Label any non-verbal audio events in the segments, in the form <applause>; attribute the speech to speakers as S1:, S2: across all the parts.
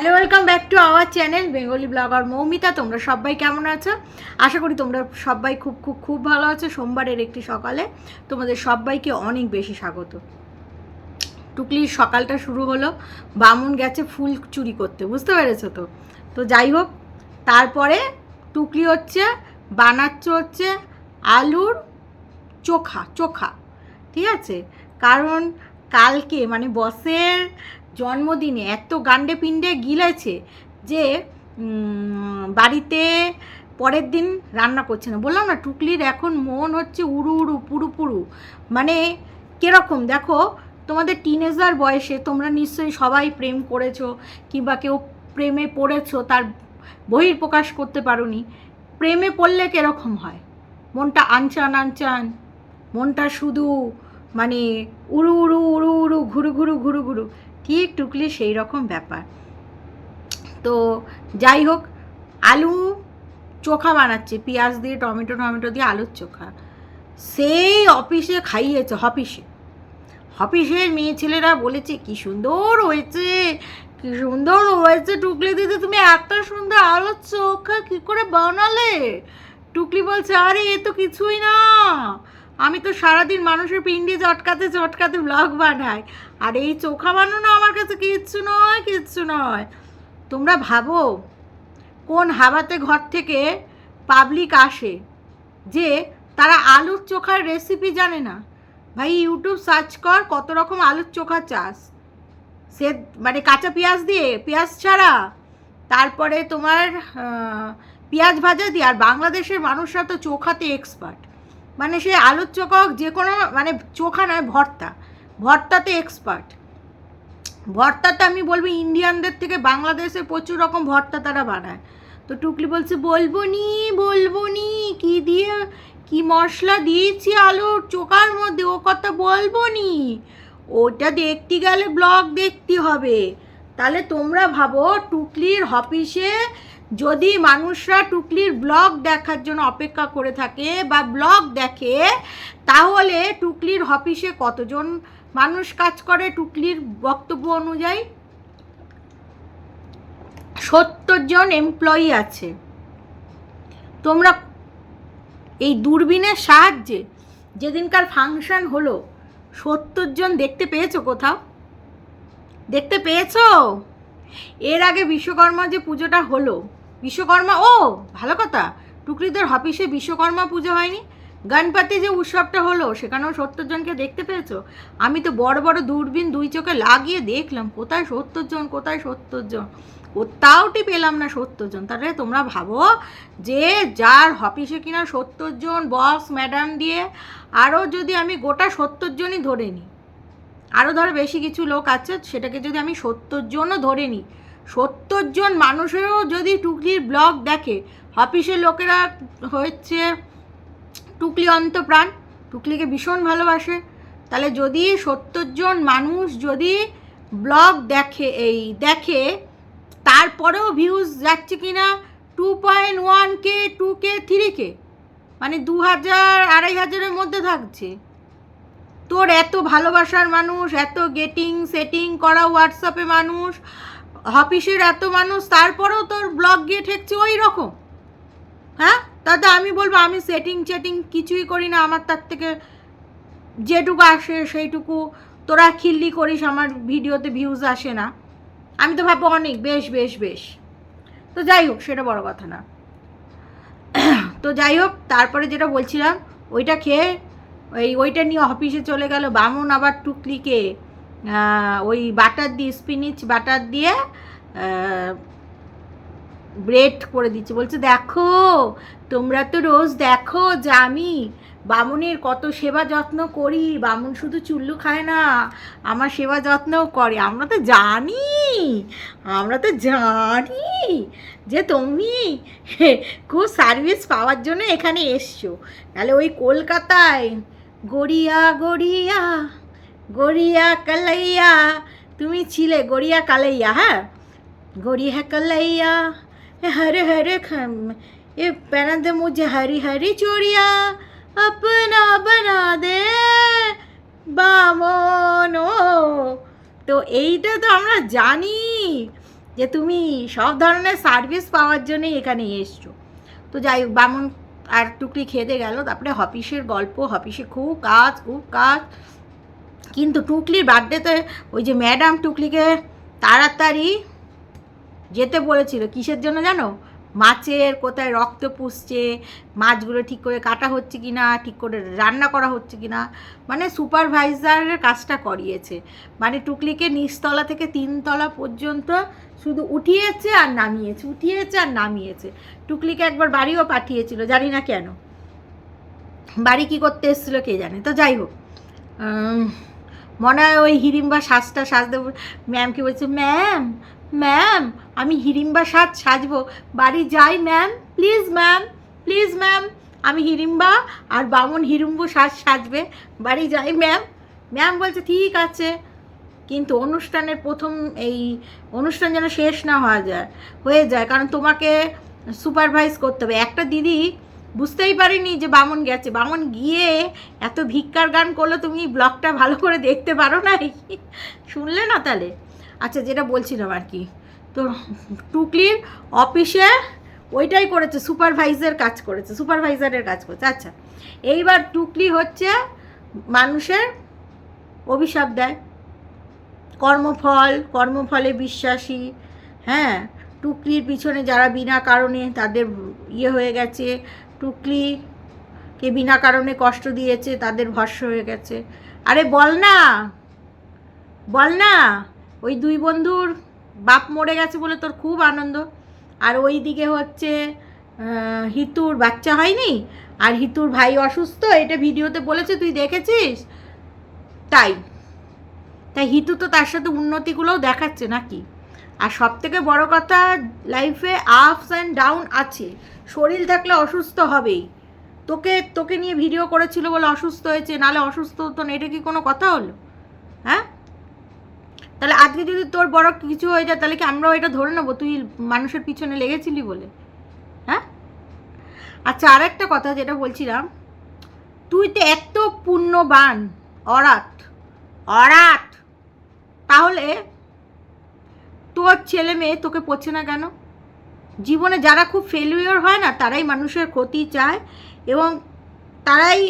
S1: Hello welcome back to our channel Bengali blogger Moumita তোমরা সবাই কেমন আছো? আশা করি তোমরা সবাই খুব খুব খুব ভালো আছো। সোমবারের একটি সকালে তোমাদের সবাইকে অনেক বেশি স্বাগত। টুকলির সকালটা শুরু হলো, বামুন গেছে ফুল চুরি করতে, বুঝতে পেরেছ তো? তো যাই হোক, তারপরে টুকলি হচ্ছে, বানাচ্ছে হচ্ছে আলুর চোখা চোখা, ঠিক আছে? কারণ কালকে মানে বসের জন্মদিনে এত গান্ডে পিণ্ডে গিলেছে যে বাড়িতে পরের দিন রান্না করছে না। বললাম না, টুকলির এখন মন হচ্ছে উড়ু উড়ু, পুরু পুরু। মানে কীরকম? দেখো, তোমাদের টিনেজার বয়সে তোমরা নিশ্চয়ই সবাই প্রেম করেছ কিংবা কেউ প্রেমে পড়েছো, তার বহির প্রকাশ করতে পারোনি। প্রেমে পড়লে কীরকম হয়? মনটা আনচান আনচান, মনটা শুধু মানে উড়ু উড়ু উড়ু উড়ু, ঘুরু ঘুরু ঘুরু ঘুরু। ঠিক টুকলি সেই রকম ব্যাপার। তো যাই হোক, আলু চোখা বানাচ্ছে, পেঁয়াজ দিয়ে, টমেটো টমেটো দিয়ে আলুর চোখা। সেই অফিসে খাইয়েছে, অফিসে। অফিসের মেয়ে ছেলেরা বলেছে, কি সুন্দর হয়েছে, কি সুন্দর হয়েছে টুকলি দিদি, তুমি এত সুন্দর আলুর চোখা কি করে বানালে? টুকলি বলছে, আরে, এ তো কিছুই না। আমি তো সারাদিন মানুষের পিন্ডি চটকাতে চটকাতে ব্লগ বানাই। আর এই চোখা বানানো আমার কাছে কিচ্ছু নয় কিচ্ছু নয়। তোমরা ভাবো, কোন হাবাতে ঘর থেকে পাবলিক আসে যে তারা আলুর চোখার রেসিপি জানে না? ভাই ইউটিউব সার্চ কর কত রকম আলুর চোখা চাষ। সে মানে কাঁচা পেঁয়াজ দিয়ে, পেঁয়াজ ছাড়া। তারপরে তোমার পেঁয়াজ ভাজা দিয়ে। আর বাংলাদেশের মানুষরা তো চোখাতে এক্সপার্ট মানে সে আলুর চোখা হোক যে কোনো মানে চোখা নয়, ভর্তা। ভর্তাতে এক্সপার্ট ভর্তাটা আমি বলব ইন্ডিয়ানদের থেকে বাংলাদেশে প্রচুর রকম ভর্তা তারা বানায়। তো টুকলি বলছে, বলব নি বলব নি, কি দিয়ে, কি মশলা দিয়েছি আলুর চোখার মধ্যে? ও কথা বলব নি। ওটা দেখতে গেলে ব্লগ দেখতে হবে। তাহলে তোমরা ভাবো টুকলির অফিসে যদি মানুষরা টুকলির ব্লগ দেখার জন্য অপেক্ষা করে থাকে বা ব্লগ দেখে, তাহলে টুকলির অফিসে কতজন মানুষ কাজ করে টুকলির বক্তব্য অনুযায়ী? সত্তর জন এমপ্লয়ি আছে। তোমরা এই দূরবীনের সাহায্যে যেদিনকার ফাংশন হলো, সত্তর জন দেখতে পেয়েছ কোথাও? দেখতে পেয়েছ? এর আগে বিশ্বকর্মা যে পুজোটা হলো, বিশ্বকর্মা, ও, ভালো কথা, টুকরিদের অফিসে বিশ্বকর্মা পুজো হয়নি? গণপতি যে উৎসবটা হলো, সেখানেও সত্তর জনকে দেখতে পেয়েছ? আমি তো বড় বড় দূরবীন দুই চোখে লাগিয়ে দেখলাম, কোথায় সত্তর জন কোথায় সত্তর জন কোথাওটি পেলাম না সত্তর জন তাহলে তোমরা ভাবো, যে যার অফিসে কিনা সত্তর জন বস ম্যাডাম দিয়ে, আরও যদি আমি গোটা সত্তর জনই ধরে নিই আরও ধরো বেশি কিছু লোক আছে, সেটাকে যদি আমি সত্তর জনও ধরে নিই, সত্তর জন মানুষেরও যদি টুকলির ব্লগ দেখে অফিসের লোকেরা হচ্ছে টুকলি অন্তপ্রাণ, টুকলিকে ভীষণ ভালোবাসে, তাহলে যদি সত্তর জন মানুষ যদি ব্লগ দেখে এই, দেখে তারপরেও ভিউজ যাচ্ছে কি না two point one K two K three K মানে দু হাজার, আড়াই হাজারের মধ্যে থাকছে। তোর এত ভালোবাসার মানুষ, এত গেটিং সেটিং করা হোয়াটসঅ্যাপে মানুষ, অফিসের এত মানুষ, তারপরেও তোর ব্লগ গিয়ে ঠেকছে ওই রকম হ্যাঁ? তাতে আমি বলব, আমি সেটিং চেটিং কিছুই করি না, আমার তার থেকে যেটুকু আসে সেইটুকু। তোরা খিল্লি করিস, আমার ভিডিওতে ভিউজ আসে না। আমি তো ভাববো অনেক, বেশ বেশ বেশ। তো যাই হোক, সেটা বড় কথা না। তো যাই হোক, তারপরে যেটা বলছিলাম, ওইটা খেয়ে ওই ওইটা নিয়ে অফিসে চলে গেল। বামুন আবার টুকলিকে ওই বাটার দিয়ে, স্পিনিচ বাটার দিয়ে ব্রেড করে দিচ্ছে। বলছে, দেখো, তোমরা তো রোজ দেখো যে আমি বামুনের কত সেবা যত্ন করি। বামুন শুধু চুল্লু খায় না, আমার সেবা যত্নও করে। আমরা তো জানি, আমরা তো জানি যে তুমি খুব সার্ভিস পাওয়ার জন্য এখানে এসছো। তাহলে ওই কলকাতায় গড়িয়া গড়িয়া গড়িয়া কালাইয়া। তুমি ছিলে গড়িয়া কালাইয়া হ্যাঁ? গড়িয়া কালাইয়া হরে হরে এ প্যারান্ত মুঝে হরি হরি চড়িয়া, আপনা বনা দে বামন। তো এইটা তো আমরা জানি যে তুমি সব ধরনের সার্ভিস পাওয়ার জন্যই এখানে এসছো। তো যাই হোক, বামন আর টুকরি খেতে গেল। তারপরে হপিসের গল্প, হপিসে খুব কাজ খুব কাজ। কিন্তু টুকলির বার্থডেতে ওই যে ম্যাডাম টুকলিকে তাড়াতাড়ি যেতে বলেছিল। কিসের জন্য জানো? মাছের কোথায় রক্ত পুষছে, মাছগুলো ঠিক করে কাটা হচ্ছে কি না ঠিক করে রান্না করা হচ্ছে কি না মানে সুপারভাইজারের কাজটা করিয়েছে। মানে টুকলিকে নিচতলা থেকে তিনতলা পর্যন্ত শুধু উঠিয়েছে আর নামিয়েছে, উঠিয়েছে আর নামিয়েছে। টুকলিকে একবার বাড়িও পাঠিয়েছিল, জানি না কেন। বাড়ি কি করতে এসেছিল কে জানে? তো যাই হোক মনে হয় ওই হিড়িম্বা সাজটা সাজতে ম্যামকে বলছে ম্যাম ম্যাম আমি হিড়িম্বা সাজ সাজবো। বাড়ি যাই ma'am please ma'am please ma'am আমি হিড়িম্বা আর বামন হিড়িম্বু সাজ সাজবে। বাড়ি যাই ম্যাম ম্যাম বলছে, ঠিক আছে। কিন্তু অনুষ্ঠানের প্রথম এই অনুষ্ঠান যেন শেষ না হওয়া যায়, হয়ে যায়। কারণ তোমাকে সুপারভাইজ করতে হবে। একটা দিদি বুঝতেই পারিনি যে বামন গেছে। বামন গিয়ে এত ভিক্ষার গান করল তুমি ব্লগটা ভালো করে দেখতে পারো না শুনলে না তাহলে? আচ্ছা যেটা বলছিলাম আর কি। তো টুকলির অফিসে ওইটাই করেছে, সুপারভাইজার কাজ করেছে, সুপারভাইজারের কাজ করেছে। আচ্ছা এইবার টুকলি হচ্ছে মানুষের অভিশাপ দেয়। কর্মফল, কর্মফলে বিশ্বাসী হ্যাঁ? টুকলির পিছনে যারা বিনা কারণে তাদের ইয়ে হয়ে গেছে টুকলি কে বিনা কারণে কষ্ট দিয়েছে, তাদের ভস্য হয়ে গেছে। আরে বল না বল না। ওই দুই বন্ধুর বাপ মরে গেছে বলে তোর খুব আনন্দ। আর ওই দিকে হচ্ছে হিতুর বাচ্চা হয়নি, আর হিতুর ভাই অসুস্থ, এটা ভিডিওতে বলেছে, তুই দেখেছিস? তাই। তাই হিতু তো তার সাথে উন্নতিগুলোও দেখাচ্ছে নাকি? আর সব থেকে বড় কথা লাইফে আপস অ্যান্ড ডাউন আছে। শরীর থাকলে অসুস্থ হবেই। তোকে তোকে নিয়ে ভিডিও করেছিল বলে অসুস্থ হয়েছে নালে অসুস্থ হতো না, এটা কি কোনো কথা হলো? হ্যাঁ? তাহলে আজকে যদি তোর বড় কিছু হয়ে যায়, তাহলে কি আমরাও এটা ধরে নেব? তুই মানুষের পিছনে লেগেছিলি বলে। হ্যাঁ? আচ্ছা আর একটা কথা যেটা বলছিলাম, তুই তো এত পুণ্যবান, অরাত অরাত! তাহলে তোর ছেলে মেয়ে তোকে পড়ছে না কেন? জীবনে যারা খুব ফেলিওর হয় না, তারাই মানুষের ক্ষতি চায় এবং তারাই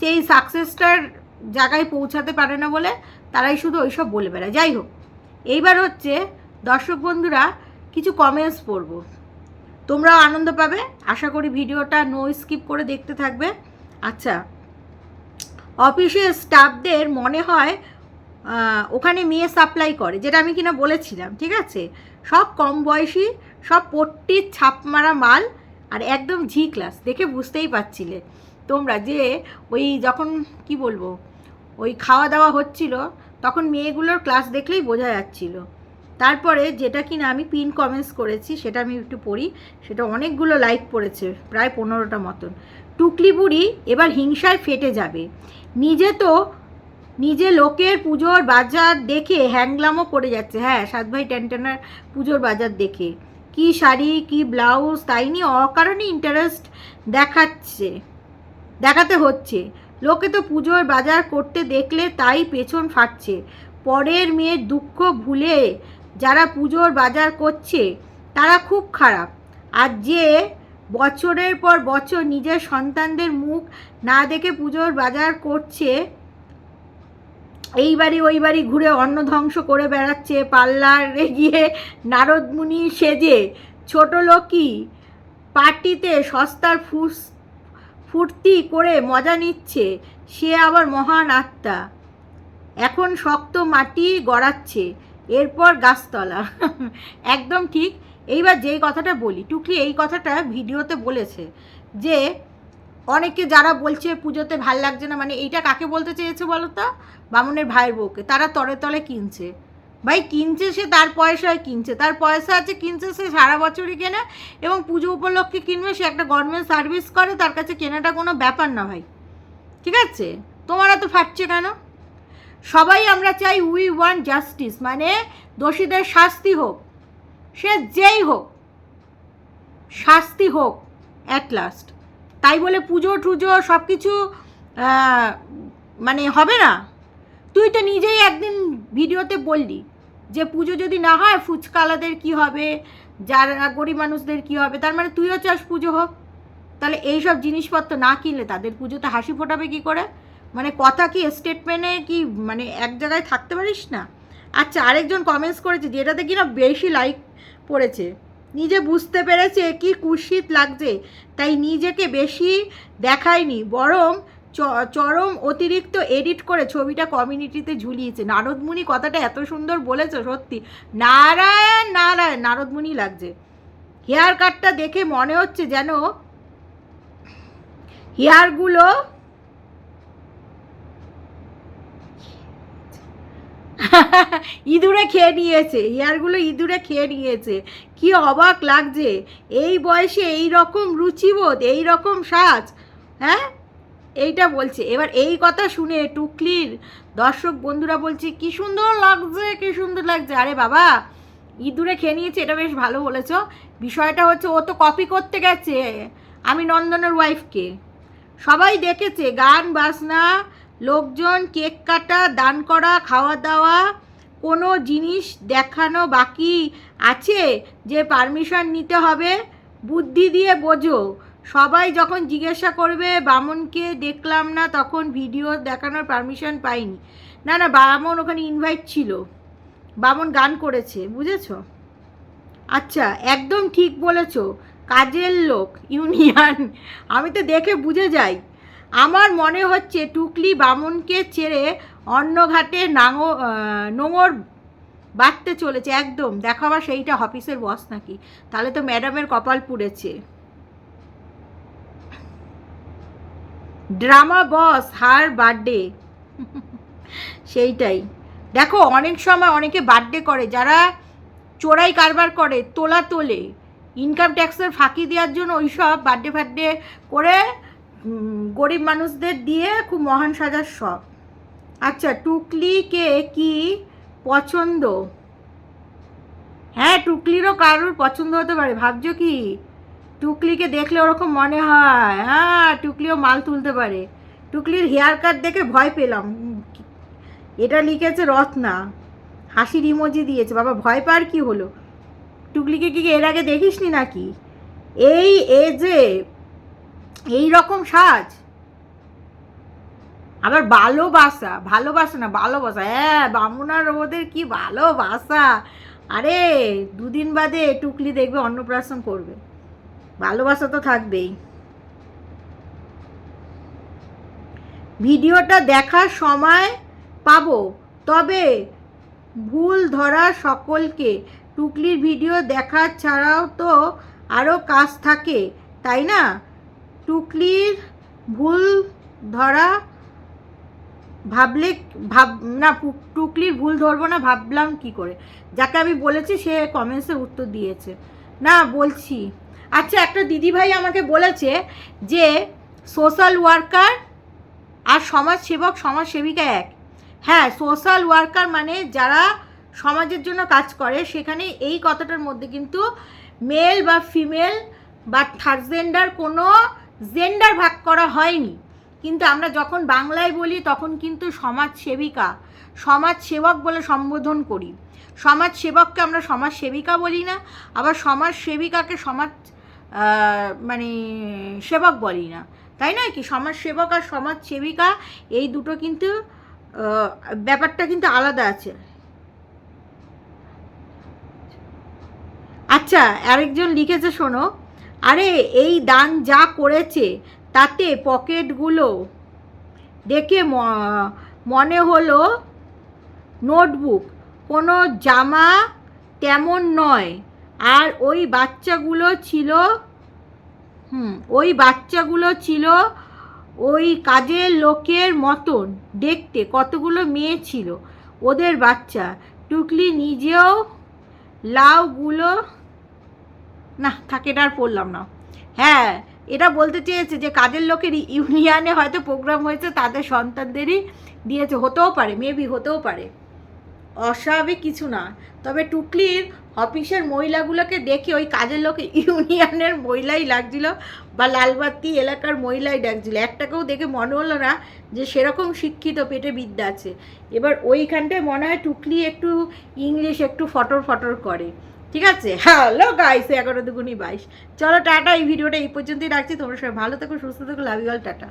S1: সেই সাকসেসটার জায়গায় পৌঁছাতে পারে না বলে তারাই শুধু ওইসব বলে বেড়ায়। যাই হোক, এইবার হচ্ছে দর্শক বন্ধুরা কিছু কমেন্টস পড়ব। তোমরাও আনন্দ পাবে। আশা করি ভিডিওটা নো স্কিপ করে দেখতে থাকবে। আচ্ছা অফিসের স্টাফদের মনে হয় ওখানে মেয়ে সাপ্লাই করে, যেটা আমি কিনা বলেছিলাম, ঠিক আছে? সব কম বয়সী, সব পট্টির ছাপ মারা মাল, আর একদম ঝি ক্লাস দেখে বুঝতেই পারছিলে তোমরা যে ওই যখন, কি বলব ওই খাওয়া দাওয়া হচ্ছিল, তখন মেয়েগুলোর ক্লাস দেখলেই বোঝা যাচ্ছিল। তারপরে যেটা কিনা আমি পিন কমেন্টস করেছি, সেটা আমি একটু পড়ি, সেটা অনেকগুলো লাইক পড়েছে, প্রায় পনেরোটা মতন। টুকলি বুড়ি এবার হিংসায় ফেটে যাবে। নিজে তো নিজে লোকের পুজোর বাজার দেখে হ্যাংলামও করে যাচ্ছে। হ্যাঁ সাত ভাই ট্যান্টানার পুজোর বাজার দেখে। কি শাড়ি, কি ব্লাউজ, তাই নিয়ে অকারণে ইন্টারেস্ট দেখাচ্ছে, দেখাতে হচ্ছে। লোকে তো পুজোর বাজার করতে দেখলে তাই পেছন ফাটছে। পরের মেয়ের দুঃখ ভুলে যারা পুজোর বাজার করছে, তারা খুব খারাপ। আর যে বছরের পর বছর নিজের সন্তানদের মুখ না দেখে পুজোর বাজার করছে, এই বাড়ি ওই বাড়ি ঘুরে অন্ন ধ্বংস করে বেড়াচ্ছে, পার্লারে গিয়ে নারদমুনি সেজে। ছোট লোকই পার্টিতে সস্তার ফুস ফুর্তি করে মজা নিচ্ছে, সে আবার মহান আত্মা। এখন শক্ত মাটি গড়াচ্ছে, এরপর গাছতলা। <laughs> একদম ঠিক, এইবার যেই কথাটা বলি, টুকলি এই কথাটা ভিডিওতে বলেছে যে, অনেকে যারা বলছে পুজোতে ভালো লাগছে না মানে এইটা কাকে বলতে চেয়েছে বলো তো? বামুনের ভাইয়ের বউকে, তারা তলে তলে কিনছে। ভাই কিনছে সে, তার পয়সায় কিনছে। তার পয়সা আছে, কিনছে সে সারা বছরই কেনে এবং পুজো উপলক্ষে কিনবে, সে একটা গভর্নমেন্ট সার্ভিস করে, তার কাছে কেনাটা কোনো ব্যাপার না ভাই। ঠিক আছে? তোমার এত ফাটছে কেন? সবাই আমরা চাই উই ওয়ান্ট জাস্টিস মানে দোষীদের শাস্তি হোক। সে যেই হোক, শাস্তি হোক অ্যাট লাস্ট তাই বলে পুজো, টুজো সব কিছু মানে হবে না? তুই তো নিজেই একদিন ভিডিওতে বললি যে পুজো যদি না হয় ফুচকালাদের কি হবে? যারা গরিব মানুষদের কি হবে? তার মানে তুইও চাস পুজো হোক। তাহলে এইসব জিনিসপত্র না কিনলে তাদের পুজোতে হাসি ফোটাবে কি করে? মানে কথা কি স্টেটমেন্টে কি মানে এক জায়গায় থাকতে পারিস না? আচ্ছা আরেকজন কমেন্টস করেছে যেটাতে কিনা বেশি লাইক পড়েছে। নিজে বুঝতে পেরেছে কি কুৎসিত লাগছে, তাই নিজেকে বেশি দেখায়নি, বরং চরম অতিরিক্ত এডিট করে ছবিটা কমিউনিটিতে ঝুলিয়েছে। নারদমুনি কথাটা এত সুন্দর বলেছে, সত্যি। নারায়ণ নারায়ণ নারদমুনি লাগছে। হেয়ার কাটটা দেখে মনে হচ্ছে যেন হেয়ারগুলো <laughs> ইঁদুরে খেয়ে নিয়েছে হেয়ারগুলো ইঁদুরে খেয়ে নিয়েছে। কি অবাক লাগছে। এই বয়সে এই রকম রুচিবোধ এই রকম সাজ হ্যাঁ? এইটা বলছে। এবার এই কথা শুনে টুকলির দর্শক বন্ধুরা বলছে, কি সুন্দর লাগছে, কি সুন্দর লাগছে। আরে বাবা, ইঁদুরে খেয়ে নিয়েছে, এটা বেশ ভালো বলেছ। বিষয়টা হচ্ছে, ও তো কপি করতে গেছে আমি নন্দনের ওয়াইফকে সবাই দেখেছে, গান, বাজনা, লোকজন, কেক কাটা, দান করা, খাওয়া দাওয়া, কোনো জিনিস দেখানো বাকি আছে যে পারমিশন নিতে হবে? বুদ্ধি দিয়ে বোঝো। সবাই যখন জিজ্ঞাসা করবে, বামনকে দেখলাম না, তখন ভিডিও দেখানোর পারমিশন পাইনি। না না, বামন ওখানে ইনভাইট ছিল। বামন গান করেছে, বুঝেছ? আচ্ছা একদম ঠিক বলেছ, কাজের লোক, ইউনিয়ন। আমি তো দেখে বুঝে যাই। আমার মনে হচ্ছে টুকলি বামনকে ছেড়ে অন্য ঘাটে নাঙো নোঙর বাড়তে চলেছে, একদম। দেখো আবার সেইটা অফিসের বস নাকি? তাহলে তো ম্যাডামের কপাল পুড়েছে। ড্রামা বস হার বার্থডে সেইটাই। দেখো, অনেক সময় অনেকে বার্থডে করে, যারা চোরাই কারবার করে, তোলা তোলে। ইনকাম ট্যাক্সের ফাঁকি দেওয়ার জন্য ওই সব বার্থডে ফার্থডে করে গরিব মানুষদের দিয়ে খুব মহান সাজার শখ আচ্ছা টুকলিকে কি পছন্দ? হ্যাঁ টুকলিরও কারোর পছন্দ হতে পারে, ভাবছ কি? টুকলিকে দেখলে ওরকম মনে হয় হ্যাঁ টুকলিও মাল তুলতে পারে। টুকলির হেয়ার কাট দেখে ভয় পেলাম। এটা লিখেছে রত্না। হাসির ইমোজি দিয়েছে। বাবা, ভয় পার কি হলো? টুকলিকে কি এর আগে দেখিসনি নাকি? এই এজে এই রকম সাজ। আবার ভালোবাসা ভালোবাসা না, ভালোবাসা। হ্যাঁ বামুনার ওদের কি ভালোবাসা। আরে, দুদিন বাদে টুকলি দেখবে, অন্নপ্রাশন করবে। ভালোবাসা তো থাকবেই। ভিডিওটা দেখার সময় পাবো, তবে ভুল ধরা সকলকে। টুকলির ভিডিও দেখা ছাড়াও তো আরও কাজ থাকে, তাই না? টুকলির ভুল ধরা ভাবলে ভাব, না, টুকলির ভুল ধরবো না, ভাবলাম কি করে? যাকে আমি বলেছি সে কমেন্টসে উত্তর দিয়েছে। না, বলছি। আচ্ছা একটা দিদিভাই আমাকে বলেছে যে সোশ্যাল ওয়ার্কার আর সমাজসেবক, সমাজসেবিকা এক। হ্যাঁ সোশ্যাল ওয়ার্কার মানে যারা সমাজের জন্য কাজ করে, সেখানে এই কথাটার মধ্যে কিন্তু মেল বা ফিমেল বা থার্ড জেন্ডার কোনো জেন্ডার ভাগ করা হয়নি। কিন্তু আমরা যখন বাংলায় বলি, তখন কিন্তু সমাজ সেবিকা সমাজ সেবক বলে সম্বোধন করি। সমাজ সেবককে আমরা সমাজ সেবিকা বলি না, আবার সমাজ সেবিকাকে সমাজ মানে সেবক বলি না। তাই নয় কি? সমাজ সেবক আর সমাজ সেবিকা, এই দুটো কিন্তু ব্যাপারটা কিন্তু আলাদা আছে। আচ্ছা আরেকজন লিখেছে, শোনো। আরে, এই দান যা করেছে, তাতে পকেটগুলো দেখে মনে হলো নোটবুক। কোনো জামা তেমন নয়। আর ওই বাচ্চাগুলো ছিল, হুম, ওই বাচ্চাগুলো ছিল ওই কাজের লোকের মতন দেখতে, কতগুলো মেয়ে ছিল ওদের বাচ্চা। টুকলি নিজেও লাউগুলো, না, থাকে, এটা আর পড়লাম না। হ্যাঁ এটা বলতে চেয়েছে যে কাজের লোকের ইউনিয়নে হয়তো প্রোগ্রাম হয়েছে, তাদের সন্তানদেরই দিয়েছে, হতেও পারে মেবি হতেও পারে। অস্বাভাবিক কিছু না। তবে টুকলির অফিসের মহিলাগুলোকে দেখে ওই কাজের লোক ইউনিয়নের মহিলাই লাগছিল বা লালবাতি এলাকার মহিলাই ডাকছিল। একটাকেও দেখে মনে হলো না যে সেরকম শিক্ষিত পেটে বিদ্যা আছে। এবার ওইখানটায় মনে হয় টুকলি একটু ইংলিশ একটু ফটর ফটর করে। ঠিক আছে? হ্যালো গাইস এগারো দুগুনি বাইশ। চলো টাটা, এই ভিডিওটা এই পর্যন্তই রাখছি। তোমরা সবাই ভালো থেকো, সুস্থ থেকো লাভ ইউ অল টাটা।